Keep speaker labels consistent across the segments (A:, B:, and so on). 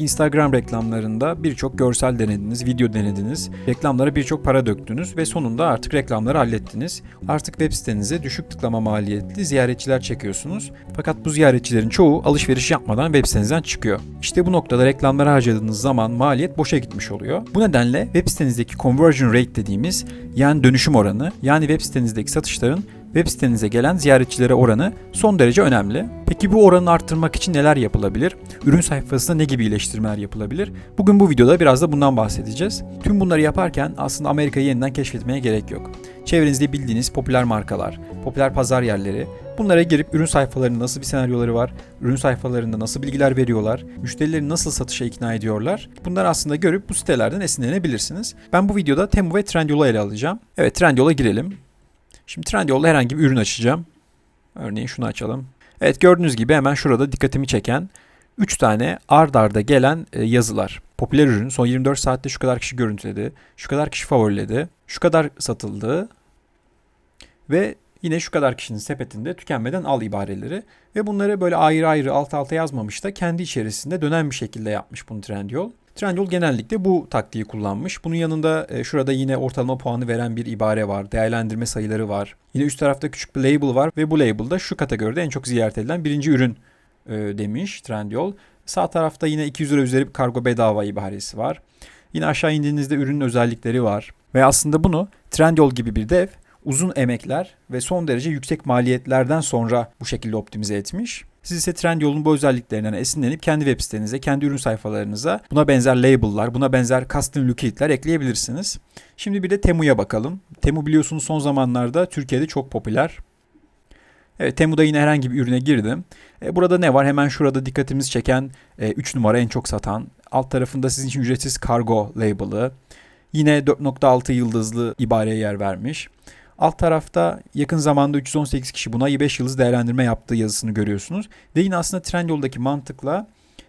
A: Instagram reklamlarında birçok görsel denediniz, video denediniz, reklamlara birçok para döktünüz ve sonunda artık reklamları hallettiniz. Artık web sitenize düşük tıklama maliyetli ziyaretçiler çekiyorsunuz. Fakat bu ziyaretçilerin çoğu alışveriş yapmadan web sitenizden çıkıyor. İşte bu noktada reklamlara harcadığınız zaman maliyet boşa gitmiş oluyor. Bu nedenle web sitenizdeki conversion rate dediğimiz yani dönüşüm oranı yani web sitenizdeki satışların web sitenize gelen ziyaretçilere oranı son derece önemli. Peki bu oranı arttırmak için neler yapılabilir? Ürün sayfasında ne gibi iyileştirmeler yapılabilir? Bugün bu videoda biraz da bundan bahsedeceğiz. Tüm bunları yaparken aslında Amerika'yı yeniden keşfetmeye gerek yok. Çevrenizde bildiğiniz popüler markalar, popüler pazar yerleri, bunlara girip ürün sayfalarında nasıl bir senaryoları var, ürün sayfalarında nasıl bilgiler veriyorlar, müşterileri nasıl satışa ikna ediyorlar. Bunları aslında görüp bu sitelerden esinlenebilirsiniz. Ben bu videoda Temu ve Trendyol'u ele alacağım. Evet Trendyol'a girelim. Şimdi Trendyol'da herhangi bir ürün açacağım. Örneğin şunu açalım. Evet gördüğünüz gibi hemen şurada dikkatimi çeken 3 tane ard arda gelen e, yazılar. Popüler ürün son 24 saatte şu kadar kişi görüntüledi, şu kadar kişi favoriledi, şu kadar satıldı ve yine şu kadar kişinin sepetinde tükenmeden al ibareleri ve bunları böyle ayrı ayrı alt alta yazmamış da kendi içerisinde dönen bir şekilde yapmış bunu Trendyol. Trendyol genellikle bu taktiği kullanmış. Bunun yanında e, şurada yine ortalama puanı veren bir ibare var. Değerlendirme sayıları var. Yine üst tarafta küçük bir label var ve bu label'da şu kategoride en çok ziyaret edilen birinci ürün e, demiş Trendyol. Sağ tarafta yine 200 lira üzeri bir kargo bedava ibaresi var. Yine aşağı indiğinizde ürünün özellikleri var. Ve aslında bunu Trendyol gibi bir dev uzun emekler ve son derece yüksek maliyetlerden sonra bu şekilde optimize etmiş. Siz ise Trendyol'un bu özelliklerinden esinlenip kendi web sitenize, kendi ürün sayfalarınıza buna benzer label'lar, buna benzer custom lookit'ler ekleyebilirsiniz. Şimdi bir de Temu'ya bakalım. Temu biliyorsunuz son zamanlarda Türkiye'de çok popüler. Evet Temu'da yine herhangi bir ürüne girdim. E, burada ne var? Hemen şurada dikkatimizi çeken 3 e, numara en çok satan. Alt tarafında sizin için ücretsiz kargo label'ı. Yine 4.6 yıldızlı ibareye yer vermiş. Alt tarafta yakın zamanda 318 kişi buna 5 yıldız değerlendirme yaptığı yazısını görüyorsunuz. Ve yine aslında Trendyol'daki mantıkla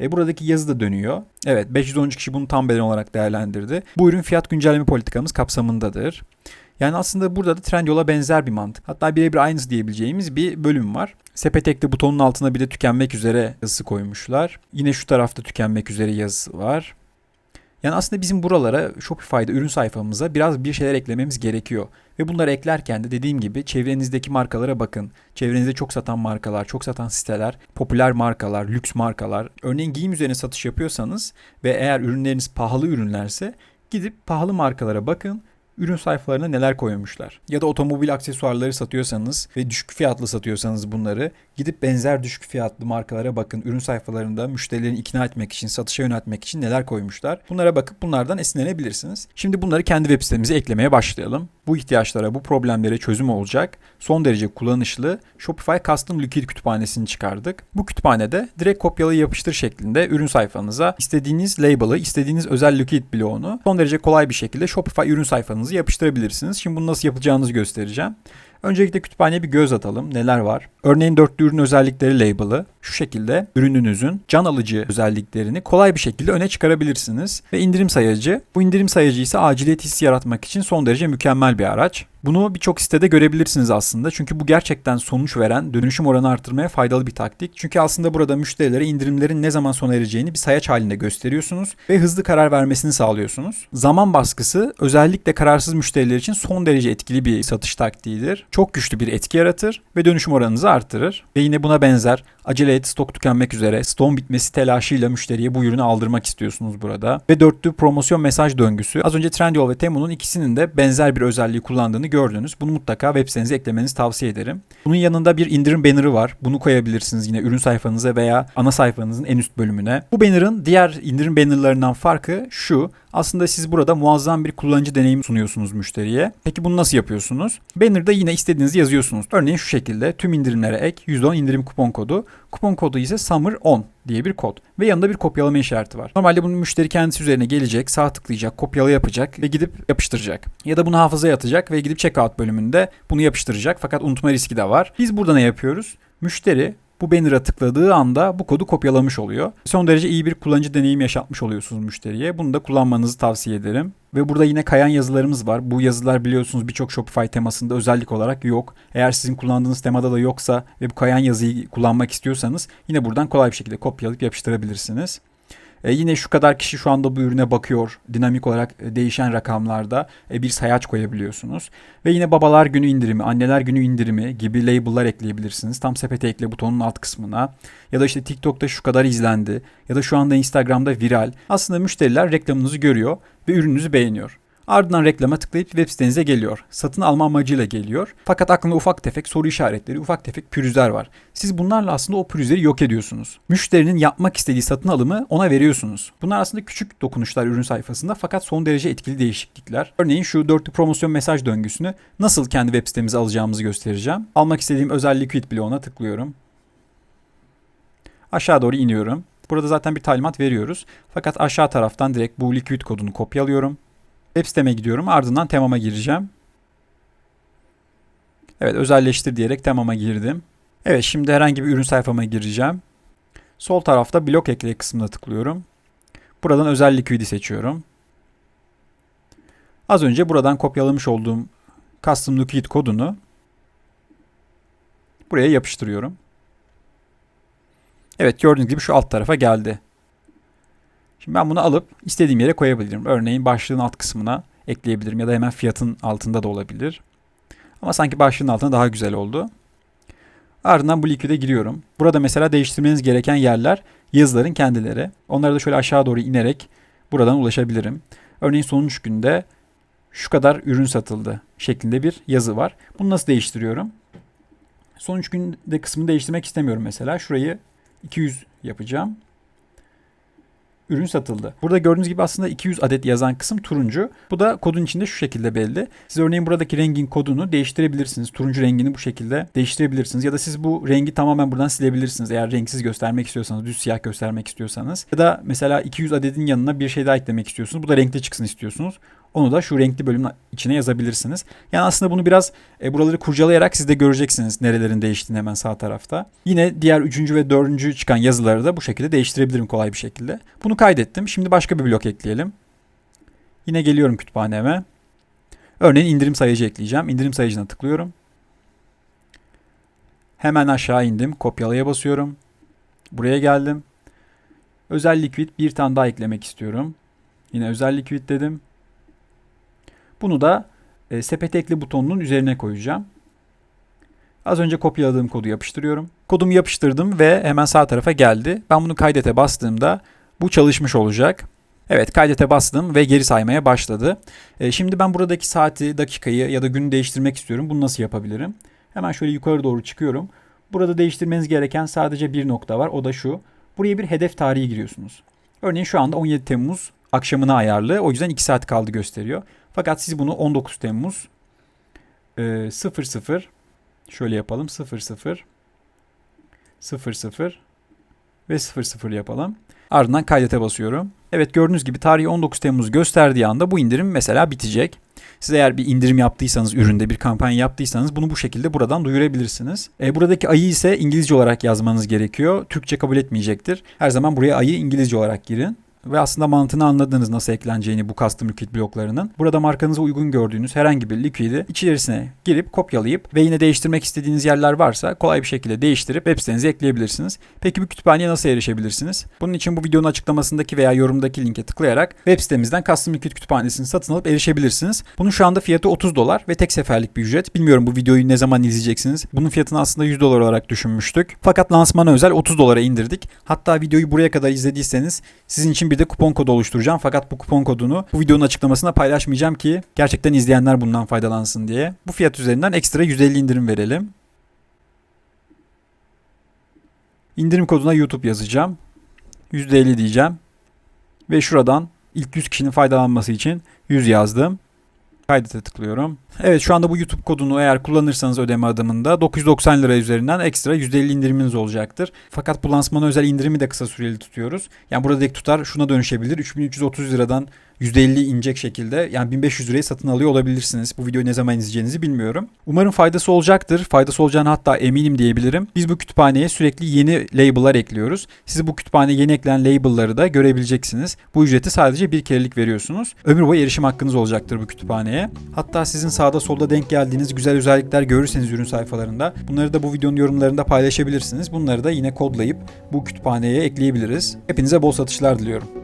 A: e, buradaki yazı da dönüyor. Evet 513 kişi bunu tam beden olarak değerlendirdi. Bu ürün fiyat güncelleme politikamız kapsamındadır. Yani aslında burada da Trendyol'a benzer bir mantık. Hatta birebir aynısı diyebileceğimiz bir bölüm var. Sepetek'te butonun altına bir de tükenmek üzere yazısı koymuşlar. Yine şu tarafta tükenmek üzere yazısı var. Yani aslında bizim buralara Shopify'da ürün sayfamıza biraz bir şeyler eklememiz gerekiyor. Ve bunları eklerken de dediğim gibi çevrenizdeki markalara bakın. Çevrenizde çok satan markalar, çok satan siteler, popüler markalar, lüks markalar. Örneğin giyim üzerine satış yapıyorsanız ve eğer ürünleriniz pahalı ürünlerse gidip pahalı markalara bakın ürün sayfalarına neler koymuşlar. Ya da otomobil aksesuarları satıyorsanız ve düşük fiyatlı satıyorsanız bunları gidip benzer düşük fiyatlı markalara bakın. Ürün sayfalarında müşterilerini ikna etmek için, satışa yöneltmek için neler koymuşlar. Bunlara bakıp bunlardan esinlenebilirsiniz. Şimdi bunları kendi web sitemize eklemeye başlayalım. Bu ihtiyaçlara, bu problemlere çözüm olacak son derece kullanışlı Shopify Custom Liquid kütüphanesini çıkardık. Bu kütüphanede direkt kopyala yapıştır şeklinde ürün sayfanıza istediğiniz label'ı, istediğiniz özel liquid bloğunu son derece kolay bir şekilde Shopify ürün sayfanızı yapıştırabilirsiniz. Şimdi bunu nasıl yapacağınızı göstereceğim. Öncelikle kütüphaneye bir göz atalım. Neler var? Örneğin dörtlü ürün özellikleri label'ı şu şekilde ürününüzün can alıcı özelliklerini kolay bir şekilde öne çıkarabilirsiniz. Ve indirim sayacı. Bu indirim sayacı ise aciliyet hissi yaratmak için son derece mükemmel bir araç. Bunu birçok sitede görebilirsiniz aslında. Çünkü bu gerçekten sonuç veren, dönüşüm oranı artırmaya faydalı bir taktik. Çünkü aslında burada müşterilere indirimlerin ne zaman sona ereceğini bir sayaç halinde gösteriyorsunuz ve hızlı karar vermesini sağlıyorsunuz. Zaman baskısı özellikle kararsız müşteriler için son derece etkili bir satış taktiğidir. Çok güçlü bir etki yaratır ve dönüşüm oranınızı artırır. Ve yine buna benzer acele et stok tükenmek üzere ston bitmesi telaşıyla müşteriye bu ürünü aldırmak istiyorsunuz burada. Ve dörtlü promosyon mesaj döngüsü. Az önce Trendyol ve Temu'nun ikisinin de benzer bir özelliği kullandığını gördünüz. Bunu mutlaka web sitenize eklemenizi tavsiye ederim. Bunun yanında bir indirim banner'ı var. Bunu koyabilirsiniz yine ürün sayfanıza veya ana sayfanızın en üst bölümüne. Bu banner'ın diğer indirim banner'larından farkı şu. Aslında siz burada muazzam bir kullanıcı deneyimi sunuyorsunuz müşteriye. Peki bunu nasıl yapıyorsunuz? Banner'da yine istediğinizi yazıyorsunuz. Örneğin şu şekilde tüm indirimlere ek %10 indirim kupon kodu. Kupon kodu ise Summer 10 diye bir kod ve yanında bir kopyalama işareti var. Normalde bunu müşteri kendisi üzerine gelecek, sağ tıklayacak, kopyala yapacak ve gidip yapıştıracak. Ya da bunu hafızaya atacak ve gidip checkout bölümünde bunu yapıştıracak fakat unutma riski de var. Biz burada ne yapıyoruz? Müşteri bu banner'a tıkladığı anda bu kodu kopyalamış oluyor. Son derece iyi bir kullanıcı deneyimi yaşatmış oluyorsunuz müşteriye. Bunu da kullanmanızı tavsiye ederim. Ve burada yine kayan yazılarımız var. Bu yazılar biliyorsunuz birçok Shopify temasında özellik olarak yok. Eğer sizin kullandığınız temada da yoksa ve bu kayan yazıyı kullanmak istiyorsanız yine buradan kolay bir şekilde kopyalayıp yapıştırabilirsiniz. E, yine şu kadar kişi şu anda bu ürüne bakıyor. Dinamik olarak e, değişen rakamlarda e, bir sayaç koyabiliyorsunuz. Ve yine babalar günü indirimi, anneler günü indirimi gibi label'lar ekleyebilirsiniz. Tam sepete ekle butonun alt kısmına. Ya da işte TikTok'ta şu kadar izlendi. Ya da şu anda Instagram'da viral. Aslında müşteriler reklamınızı görüyor ve ürününüzü beğeniyor. Ardından reklama tıklayıp web sitenize geliyor. Satın alma amacıyla geliyor. Fakat aklında ufak tefek soru işaretleri, ufak tefek pürüzler var. Siz bunlarla aslında o pürüzleri yok ediyorsunuz. Müşterinin yapmak istediği satın alımı ona veriyorsunuz. Bunlar aslında küçük dokunuşlar ürün sayfasında fakat son derece etkili değişiklikler. Örneğin şu dörtlü promosyon mesaj döngüsünü nasıl kendi web sitemize alacağımızı göstereceğim. Almak istediğim özel liquid bloğuna tıklıyorum. Aşağı doğru iniyorum. Burada zaten bir talimat veriyoruz. Fakat aşağı taraftan direkt bu liquid kodunu kopyalıyorum. Web siteme gidiyorum. Ardından temama gireceğim. Evet özelleştir diyerek temama girdim. Evet şimdi herhangi bir ürün sayfama gireceğim. Sol tarafta blok ekle kısmına tıklıyorum. Buradan özel liquid'i seçiyorum. Az önce buradan kopyalamış olduğum custom liquid kodunu buraya yapıştırıyorum. Evet gördüğünüz gibi şu alt tarafa geldi. Şimdi ben bunu alıp istediğim yere koyabilirim. Örneğin başlığın alt kısmına ekleyebilirim ya da hemen fiyatın altında da olabilir. Ama sanki başlığın altında daha güzel oldu. Ardından bu liquid'e giriyorum. Burada mesela değiştirmeniz gereken yerler yazıların kendileri. Onlara da şöyle aşağı doğru inerek buradan ulaşabilirim. Örneğin sonuç günde şu kadar ürün satıldı şeklinde bir yazı var. Bunu nasıl değiştiriyorum? Sonuç günde kısmını değiştirmek istemiyorum mesela. Şurayı 200 yapacağım ürün satıldı. Burada gördüğünüz gibi aslında 200 adet yazan kısım turuncu. Bu da kodun içinde şu şekilde belli. Siz örneğin buradaki rengin kodunu değiştirebilirsiniz. Turuncu rengini bu şekilde değiştirebilirsiniz. Ya da siz bu rengi tamamen buradan silebilirsiniz. Eğer renksiz göstermek istiyorsanız, düz siyah göstermek istiyorsanız. Ya da mesela 200 adedin yanına bir şey daha eklemek istiyorsunuz. Bu da renkli çıksın istiyorsunuz. Onu da şu renkli bölümün içine yazabilirsiniz. Yani aslında bunu biraz e, buraları kurcalayarak siz de göreceksiniz nerelerin değiştiğini hemen sağ tarafta. Yine diğer üçüncü ve dördüncü çıkan yazıları da bu şekilde değiştirebilirim kolay bir şekilde. Bunu kaydettim. Şimdi başka bir blok ekleyelim. Yine geliyorum kütüphaneme. Örneğin indirim sayacı ekleyeceğim. İndirim sayacına tıklıyorum. Hemen aşağı indim. Kopyalaya basıyorum. Buraya geldim. Özel liquid bir tane daha eklemek istiyorum. Yine özel liquid dedim. Bunu da e, sepet ekle butonunun üzerine koyacağım. Az önce kopyaladığım kodu yapıştırıyorum. Kodumu yapıştırdım ve hemen sağ tarafa geldi. Ben bunu kaydete bastığımda bu çalışmış olacak. Evet kaydete bastım ve geri saymaya başladı. E, şimdi ben buradaki saati, dakikayı ya da günü değiştirmek istiyorum. Bunu nasıl yapabilirim? Hemen şöyle yukarı doğru çıkıyorum. Burada değiştirmeniz gereken sadece bir nokta var. O da şu. Buraya bir hedef tarihi giriyorsunuz. Örneğin şu anda 17 Temmuz akşamına ayarlı. O yüzden 2 saat kaldı gösteriyor. Fakat siz bunu 19 Temmuz e, 00 şöyle yapalım 00 00 ve 00 yapalım. Ardından kaydete basıyorum. Evet gördüğünüz gibi tarihi 19 Temmuz gösterdiği anda bu indirim mesela bitecek. Siz eğer bir indirim yaptıysanız üründe bir kampanya yaptıysanız bunu bu şekilde buradan duyurabilirsiniz. E, buradaki ayı ise İngilizce olarak yazmanız gerekiyor. Türkçe kabul etmeyecektir. Her zaman buraya ayı İngilizce olarak girin ve aslında mantığını anladığınız nasıl ekleneceğini bu custom liquid bloklarının. Burada markanıza uygun gördüğünüz herhangi bir liquid'i içerisine girip kopyalayıp ve yine değiştirmek istediğiniz yerler varsa kolay bir şekilde değiştirip web sitenize ekleyebilirsiniz. Peki bu kütüphaneye nasıl erişebilirsiniz? Bunun için bu videonun açıklamasındaki veya yorumdaki linke tıklayarak web sitemizden custom liquid kütüphanesini satın alıp erişebilirsiniz. Bunun şu anda fiyatı 30 dolar ve tek seferlik bir ücret. Bilmiyorum bu videoyu ne zaman izleyeceksiniz. Bunun fiyatını aslında 100 dolar olarak düşünmüştük. Fakat lansmana özel 30 dolara indirdik. Hatta videoyu buraya kadar izlediyseniz sizin için bir de kupon kodu oluşturacağım. Fakat bu kupon kodunu bu videonun açıklamasında paylaşmayacağım ki gerçekten izleyenler bundan faydalansın diye. Bu fiyat üzerinden ekstra 150 indirim verelim. İndirim koduna YouTube yazacağım. %50 diyeceğim. Ve şuradan ilk 100 kişinin faydalanması için 100 yazdım. Kaydete tıklıyorum. Evet şu anda bu YouTube kodunu eğer kullanırsanız ödeme adımında 990 lira üzerinden ekstra %50 indiriminiz olacaktır. Fakat bu lansmana özel indirimi de kısa süreli tutuyoruz. Yani burada buradaki tutar şuna dönüşebilir. 3330 liradan %50 inecek şekilde yani 1500 liraya satın alıyor olabilirsiniz. Bu videoyu ne zaman izleyeceğinizi bilmiyorum. Umarım faydası olacaktır. Faydası olacağına hatta eminim diyebilirim. Biz bu kütüphaneye sürekli yeni label'lar ekliyoruz. Siz bu kütüphaneye yeni eklenen label'ları da görebileceksiniz. Bu ücreti sadece bir kerelik veriyorsunuz. Ömür boyu erişim hakkınız olacaktır bu kütüphaneye. Hatta sizin sağda solda denk geldiğiniz güzel özellikler görürseniz ürün sayfalarında bunları da bu videonun yorumlarında paylaşabilirsiniz. Bunları da yine kodlayıp bu kütüphaneye ekleyebiliriz. Hepinize bol satışlar diliyorum.